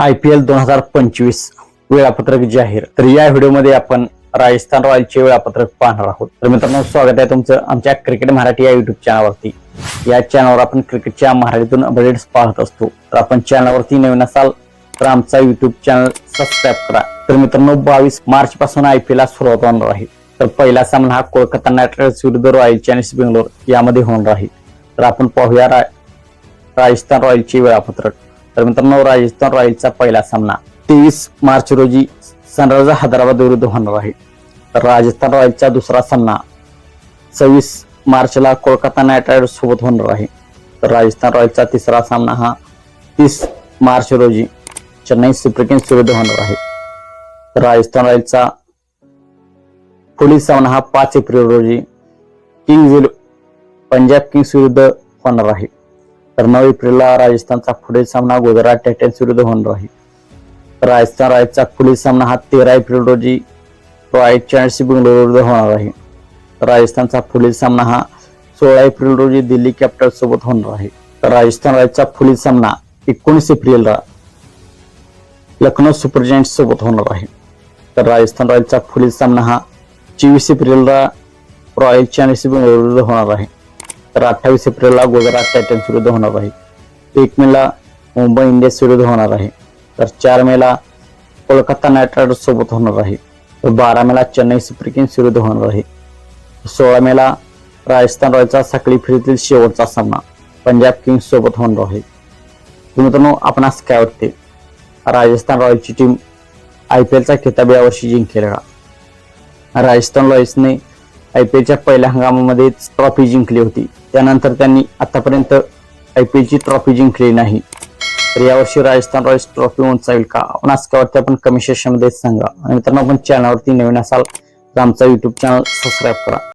I P L दोन हजार पंचवीस वेळापत्रक जाहीर. तर या व्हिडिओमध्ये आपण राजस्थान रॉयलचे वेळापत्रक पाहणार आहोत. तर मित्रांनो स्वागत आहे तुमचं आमच्या क्रिकेट मराठी या युट्यूब चॅनलवरती या चॅनलवर आपण क्रिकेटच्या मराठीतून अपडेट्स पाहत असतो. तर आपण चॅनलवरती नवीन असाल तर आमचा युट्यूब चॅनल सबस्क्राईब करा. तर मित्रांनो बावीस मार्च पासून आय पी एल सुरुवात होणार आहे. तर पहिला सामना हा कोलकाता नाईट रायडर्स विरुद्ध रॉयल चॅलेंजर्स बेंगलोर यामध्ये होणार आहे. तर आपण पाहूया राजस्थान रॉयलचे वेळापत्रक. तर मित्रांनो राजस्थान रॉयलचा पहिला सामना तेवीस मार्च रोजी सनरायझर हैदराबाद विरुद्ध होणार आहे. तर राजस्थान रॉयलचा दुसरा सामना सव्वीस मार्चला कोलकाता नाईट रायडर्स सोबत होणार आहे. तर राजस्थान रॉयलचा तिसरा सामना हा तीस मार्च रोजी चेन्नई सुपर किंग्स विरुद्ध होणार आहे. तर राजस्थान रॉयलचा पुढील सामना हा पाच एप्रिल रोजी किंग्ज पंजाब किंग्स विरुद्ध होणार आहे. तर नऊ एप्रिलला राजस्थानचा पुढील सामना गुजरात टायटन्स विरुद्ध होणार आहे राजस्थान रॉयल्सचा पुढील सामना हा तेरा एप्रिल रोजी रॉयल चॅलेंजर्स बेंगळुरू विरुद्ध होणार आहे. तर राजस्थानचा पुढील सामना हा सोळा एप्रिल रोजी दिल्ली कॅपिटल्स सोबत होणार आहे तर राजस्थान रॉयल्सचा पुढील सामना एकोणीस एप्रिलला लखनौ सुपर जायंट्स सोबत होणार आहे. तर राजस्थान रॉयल्सचा पुढील सामना हा चोवीस एप्रिलला रॉयल चॅलेंजर्स बेंगळुरू विरुद्ध होणार आहे. तर अठ्ठावीस एप्रिलला गुजरात टायटन्स विरुद्ध होणार आहे. एक मेला मुंबई इंडियन्स विरुद्ध होणार आहे. तर चार मेला कोलकाता नाईट रायडर्स सोबत होणार आहे. तर बारा मेला चेन्नई सुपर किंग्स विरुद्ध होणार आहे. सोळा मेला राजस्थान रॉयलचा साखळी फेरीतील शेवटचा सामना पंजाब किंग्स सोबत होणार आहे. मित्रांनो आपणास काय वाटते? राजस्थान रॉयल्सची टीम आय पी एलचा किताब यावर्षी जिंकेल का? राजस्थान रॉयल्सने आय पी एलच्या पहिल्या हंगामामध्येच ट्रॉफी जिंकली होती. त्यानंतर त्यांनी आतापर्यंत आय पी एलची ट्रॉफी जिंकली नाही. तर यावर्षी राजस्थान रॉयल्स ट्रॉफी उंचावेल का? आपणास असं काय वाटतं आपण कमी सेक्शनमध्ये सांगा आणि मित्रांनो आपण चॅनलवरती नवीन असाल तर आमचा युट्यूब चॅनल सबस्क्राईब करा.